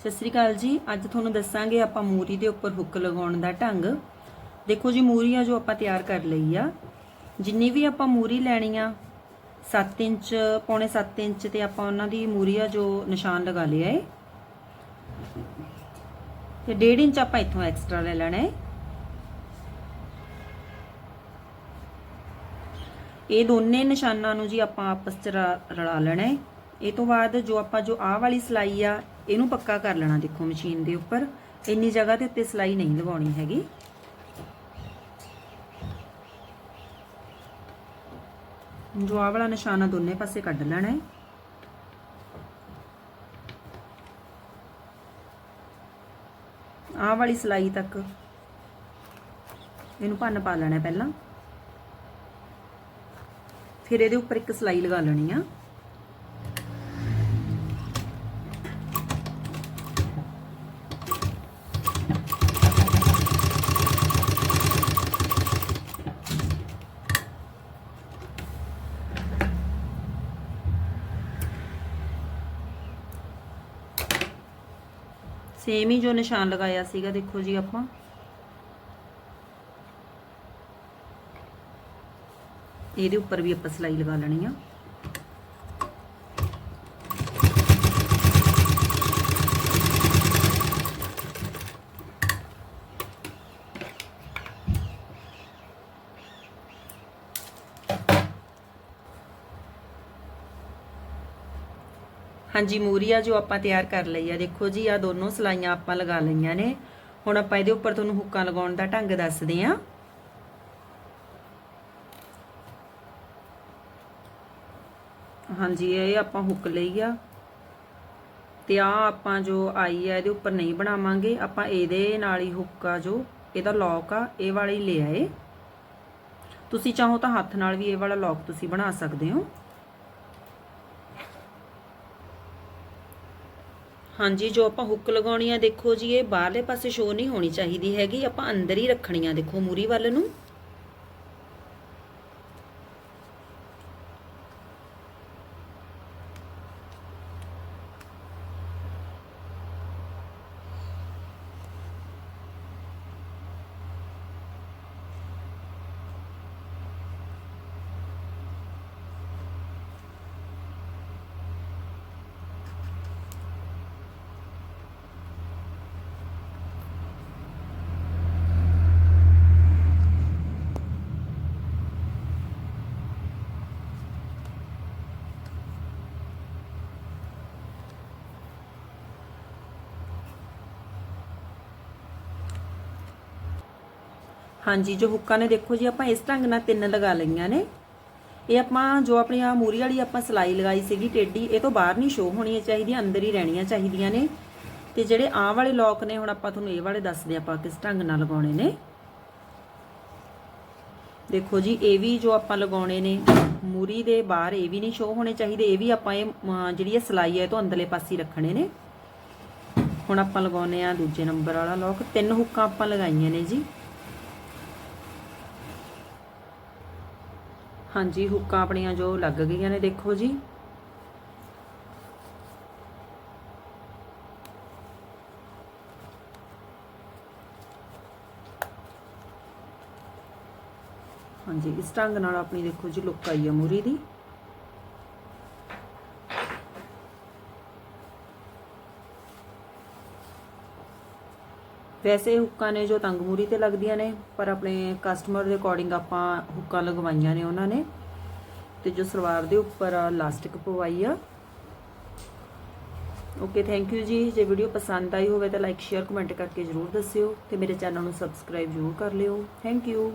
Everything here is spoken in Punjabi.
ਸਤਿ ਸ੍ਰੀ ਅਕਾਲ ਜੀ। ਅੱਜ ਤੁਹਾਨੂੰ ਦੱਸਾਂਗੇ ਆਪਾਂ ਮੂਰੀ ਦੇ ਉੱਪਰ ਹੁੱਕ ਲਗਾਉਣ ਦਾ ਢੰਗ। ਦੇਖੋ ਜੀ, ਮੂਰੀ ਆ ਜੋ ਆਪਾਂ ਤਿਆਰ ਕਰ ਲਈ ਆ। ਜਿੰਨੀ ਵੀ ਆਪਾਂ ਮੂਰੀ ਲੈਣੀ ਆ 7 ਇੰਚ, ਪੌਣੇ 7 ਇੰਚ ਤੇ ਆਪਾਂ ਉਹਨਾਂ ਦੀ ਮੂਰੀ ਆ ਜੋ ਨਿਸ਼ਾਨ ਲਗਾ ਲਿਆ ਏ। ਤੇ 1.5 ਇੰਚ ਆਪਾਂ ਇੱਥੋਂ ਐਕਸਟਰਾ ਲੈ ਲੈਣਾ ਏ। ਇਹ ਦੋਨੇ ਨਿਸ਼ਾਨਾਂ ਨੂੰ ਜੀ ਆਪਾਂ ਆਪਸ ਚ ਰਲਾ ਲੈਣਾ ਹੈ ਇਹ ਤੋਂ ਬਾਅਦ ਜੋ ਆਪਾਂ ਜੋ ਆਹ ਵਾਲੀ ਸਲਾਈ ਆ ਇਹਨੂੰ ਪੱਕਾ ਕਰ ਲੈਣਾ ਦੇਖੋ ਮਸ਼ੀਨ ਦੇ ਉੱਪਰ। ਇੰਨੀ ਜਗ੍ਹਾ ਦੇ ਉੱਤੇ ਸਲਾਈ ਨਹੀਂ ਲਗਾਉਣੀ ਹੈਗੀ। ਜੋ ਆਹ ਵਾਲਾ ਨਿਸ਼ਾਨਾ ਦੋਨੇ ਪਾਸੇ ਕੱਢ ਲੈਣਾ ਹੈ। ਆਹ ਵਾਲੀ ਸਲਾਈ ਤੱਕ ਇਹਨੂੰ ਭੰਨ ਪਾ ਲੈਣਾ ਪਹਿਲਾਂ। ਫਿਰ ਇਹਦੇ ਉੱਪਰ ਇੱਕ ਸਲਾਈ ਲਗਾ ਲੈਣੀ ਆ। ਸੇਮ ਹੀ ਜੋ ਨਿਸ਼ਾਨ ਲਗਾਇਆ ਸੀਗਾ, ਦੇਖੋ ਜੀ ਆਪਾਂ। ਇਹਦੇ ਉੱਪਰ ਵੀ ਆਪਾਂ ਸਲਾਈ ਲਗਾ ਲੈਣੀ ਆ। ਹਾਂਜੀ, ਮੂਰੀਆ ਜੋ ਆਪਾਂ ਤਿਆਰ ਕਰ ਲਈ ਆ, ਦੇਖੋ ਜੀ, ਆ ਦੋਨੋਂ ਸਲਾਈਆਂ ਆਪਾਂ ਲਗਾ ਲਈਆਂ ਨੇ। ਹੁਣ ਆਪਾਂ ਇਹਦੇ ਉੱਪਰ ਤੁਹਾਨੂੰ ਹੁੱਕਾਂ ਲਗਾਉਣ ਦਾ ਢੰਗ ਦੱਸਦੇ ਆਂ ਹਾਂਜੀ, ਇਹ ਆਪਾਂ ਹੁੱਕ ਲਈ ਆ। ਤੇ ਆ ਆਪਾਂ ਜੋ ਆਈ ਆ, ਇਹਦੇ ਉੱਪਰ ਨਹੀਂ ਬਣਾਵਾਂਗੇ। ਆਪਾਂ ਇਹਦੇ ਨਾਲ ਹੀ ਹੁੱਕ ਆ ਜੋ, ਇਹਦਾ ਲੌਕ ਆ, ਇਹ ਵਾਲਾ ਹੀ ਲੈ ਆਏ ਤੁਸੀਂ ਚਾਹੋ ਤਾਂ ਹੱਥ ਨਾਲ ਵੀ ਇਹ ਵਾਲਾ ਲੌਕ ਤੁਸੀਂ ਬਣਾ ਸਕਦੇ ਹੋ। ਹਾਂਜੀ, ਜੋ ਆਪਾਂ ਹੁੱਕ ਲਗਾਉਣੀ ਆ, ਦੇਖੋ ਜੀ, ਇਹ ਬਾਹਰਲੇ ਪਾਸੇ ਸ਼ੋ ਨਹੀਂ ਹੋਣੀ ਚਾਹੀਦੀ ਹੈਗੀ, ਆਪਾਂ ਅੰਦਰ ਹੀ ਰੱਖਣੀ ਆ, ਦੇਖੋ, ਮੂਰੀ ਵੱਲ ਨੂੰ। ਹਾਂਜੀ, ਜੋ ਹੁੱਕਾਂ ਨੇ ਦੇਖੋ ਜੀ, ਆਪਾਂ ਇਸ ਢੰਗ ਨਾਲ ਤਿੰਨ ਲਗਾ ਲਈਆਂ ਨੇ। ਇਹ ਆਪਾਂ ਜੋ ਆਪਣੀ ਆ ਮੂਰੀ ਵਾਲੀ ਆਪਾਂ ਸਲਾਈ ਲਗਾਈ ਸੀਗੀ, ਟੇਢੀ, ਇਹ ਤੋਂ ਬਾਹਰ ਨਹੀਂ ਸ਼ੋ ਹੋਣੀਆਂ ਚਾਹੀਦੀਆਂ, ਅੰਦਰ ਹੀ ਰਹਿਣੀਆਂ ਚਾਹੀਦੀਆਂ ਨੇ। ਤੇ ਜਿਹੜੇ ਆਹ ਵਾਲੇ ਲੋਕ ਨੇ, ਹੁਣ ਆਪਾਂ ਤੁਹਾਨੂੰ ਇਹ ਵਾਲੇ ਦੱਸਦੇ ਆਪਾਂ ਕਿਸ ਢੰਗ ਨਾਲ ਲਗਾਉਣੇ ਨੇ। ਦੇਖੋ ਜੀ, ਇਹ ਵੀ ਜੋ ਆਪਾਂ ਲਗਾਉਣੇ ਨੇ, ਮੂਰੀ ਦੇ ਬਾਹਰ ਇਹ ਵੀ ਨਹੀਂ ਸ਼ੋ ਹੋਣੇ ਚਾਹੀਦੇ, ਇਹ ਵੀ ਆਪਾਂ ਇਹ ਜਿਹੜੀ ਇਹ ਸਲਾਈ ਹੈ, ਇਹ ਤੋਂ ਅੰਦਰਲੇ ਪਾਸੇ ਰੱਖਣੇ ਨੇ। ਹੁਣ ਆਪਾਂ ਲਗਾਉਨੇ ਆ ਦੂਜੇ ਨੰਬਰ ਵਾਲਾ ਲੋਕ ਤਿੰਨ ਹੁੱਕਾਂ ਆਪਾਂ ਲਗਾਈਆਂ ਨੇ ਜੀ। ਹਾਂਜੀ, ਹੁੱਕਾਂ ਆਪਣੀਆਂ ਜੋ ਲੱਗ ਗਈਆਂ ਨੇ, ਦੇਖੋ ਜੀ। ਹਾਂਜੀ, ਇਸ ਢੰਗ ਨਾਲ ਆਪਣੀ ਦੇਖੋ ਜੀ, ਲੁੱਕ ਆਈ ਹੈ ਮੂਰੀ ਦੀ। ਵੈਸੇ ਹੁੱਕਾਂ ਨੇ ਜੋ ਤੰਗ ਮੂਰੀ ਤੇ ਲੱਗਦੀਆਂ ਨੇ, ਪਰ ਆਪਣੇ ਕਸਟਮਰ ਦੇ ਅਕੋਰਡਿੰਗ ਆਪਾਂ ਹੁੱਕਾਂ ਲਗਵਾਈਆਂ ਨੇ ਉਹਨਾਂ ਨੇ। ਤੇ ਜੋ ਸਲਵਾਰ ਦੇ ਉੱਪਰ ਲਾਸਟਿਕ ਪਵਾਈ ਆ। ਓਕੇ ਥੈਂਕ ਯੂ ਜੀ। ਜੇ ਵੀਡੀਓ ਪਸੰਦ ਆਈ ਹੋਵੇ ਤਾਂ ਲਾਈਕ ਸ਼ੇਅਰ ਕਮੈਂਟ ਕਰਕੇ ਜਰੂਰ ਦੱਸਿਓ। ਤੇ ਮੇਰੇ ਚੈਨਲ ਨੂੰ ਸਬਸਕ੍ਰਾਈਬ ਜਰੂਰ ਕਰ ਲਿਓ। Thank you